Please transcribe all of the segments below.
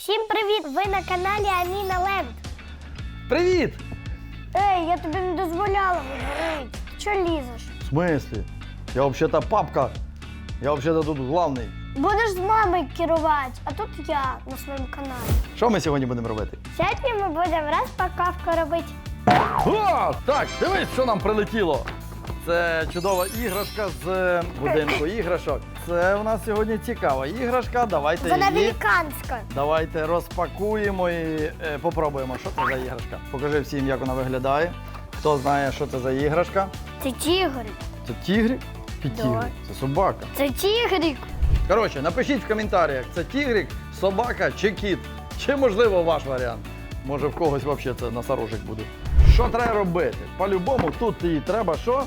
Всім привіт! Ви на каналі Аміна Ленд. Привіт! Ей, я тобі не дозволяла говорити. Чо лізеш? В смислі? Я взагалі папка. Я взагалі тут главний. Будеш з мамою керувати, а тут я на своєму каналі. Що ми сьогодні будемо робити? Сьогодні ми будемо розпаковку робити. О, так, дивись, що нам прилетіло. Це чудова іграшка з будинку іграшок. Це у нас сьогодні цікава іграшка. Давайте Вона її. американська. Давайте розпакуємо і е, попробуємо, що це за іграшка. Покажи всім, як вона виглядає. Хто знає, що це за іграшка? Це тігрик. Це тігрик? Чи Да. тігрик? Це собака. Це тігрик. Коротше, напишіть в коментарях, це тігрик, собака чи кіт. Чи можливо ваш варіант? Може в когось взагалі це носорожик буде. Що треба робити? По-любому тут її треба що?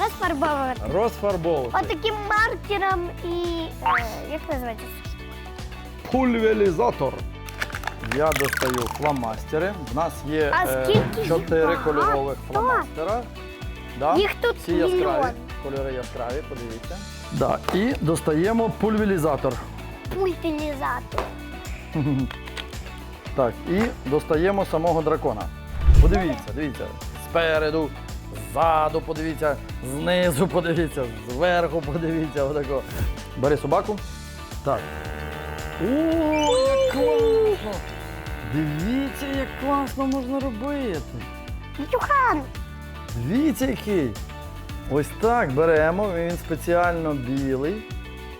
Розфарбовувати. Розфарбовувати. Отаким маркером і. Е, як називається? Пульверізатор. Я достаю фломастери. В нас є А е, скільки їх чотири багато? кольорових фломастера. Да? Їх тут Всі яскраві. мільйон. Кольори яскраві, подивіться. Да. І достаємо пульверізатор. Пультилізатор. Так, і достаємо самого дракона. Подивіться, дивіться. Спереду, ззаду подивіться, знизу подивіться, зверху подивіться. Отако. Бери собаку. Так. О, як класно! Дивіться, як класно можна робити. Юхан! Дивіться, який. Ось так беремо, він спеціально білий.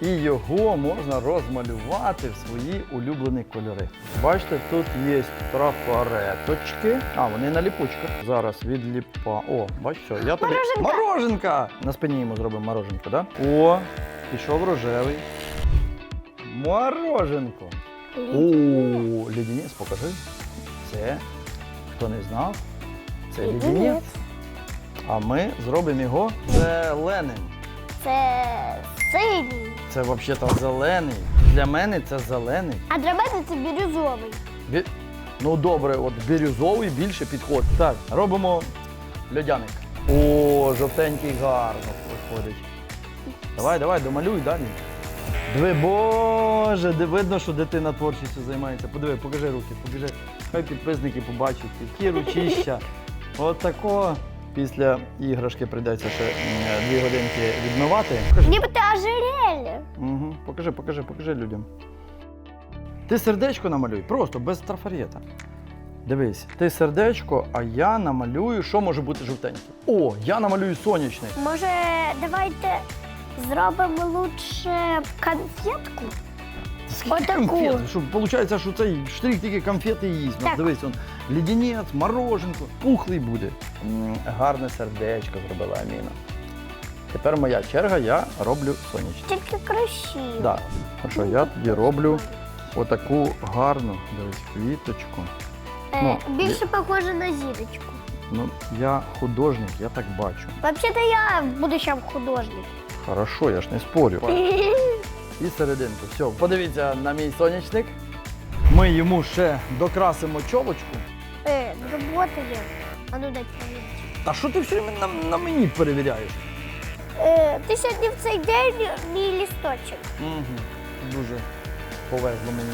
І його можна розмалювати в свої улюблені кольори. Бачите, тут є трафареточки. А, вони на ліпучках. Зараз відліпа. О, бачиш, що? Я тобі. Мороженка! Мороженка! На спині йому зробимо мороженку, так? Да? О, пішов рожевий. Мороженко. О, леденець, покажи. Це, хто не знав, це леденець. А ми зробимо його зеленим. Це синій. Це взагалі зелений. Для мене це зелений. А для мене це бірюзовий. Бі- Ну добре, от бірюзовий більше підходить. Так, робимо льодяник. О, жовтенький гарно виходить. Давай, давай, домалюй далі. Диви, боже, де видно, що дитина творчістю займається. Подиви, покажи руки, покажи. Хай підписники побачать, які ручища. От тако. Після іграшки прийдеться ще дві годинки відмивати. Нібито ожерелье. Угу. Покажи, покажи, покажи людям. Ти сердечко намалюй, просто без трафарета. Дивись, ти сердечко, а я намалюю, що може бути жовтеньким. О, я намалюю сонячний. Може, давайте зробимо лучше конфетку? Скільки Отаку. конфет? Що, виходить, що цей штрих тільки конфети їсть. Ну, Так. дивись, он, леденець, мороженко, пухлий буде. М, гарне сердечко зробила Аміна. Тепер моя черга, я роблю сонячний. Тільки красиво. Да. Хорошо, я тоді роблю отаку гарну дивись, квіточку. Е, Ну, більше похоже на зірочку. Ну, я художник, я так бачу. Взагалі-то я в будущем художник. Хорошо, я ж не спорю. І серединку. Все, подивіться на мій сонячник. Ми йому ще докрасимо чолочку. Е, робота є. А ну дай перевірити. Та що ти все на, на мені перевіряєш? Е, ти сьогодні в цей день мій лісточок. Угу. Дуже повезло мені.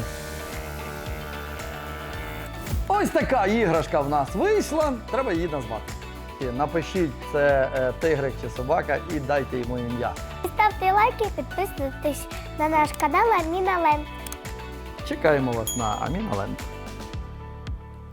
Ось така іграшка в нас вийшла. Треба її назвати. І Напишіть, це е, тигрик чи собака, і дайте йому ім'я. Ставте лайки, підписуйтесь на наш канал Аміна Ленд. Чекаємо вас на Аміна Ленд.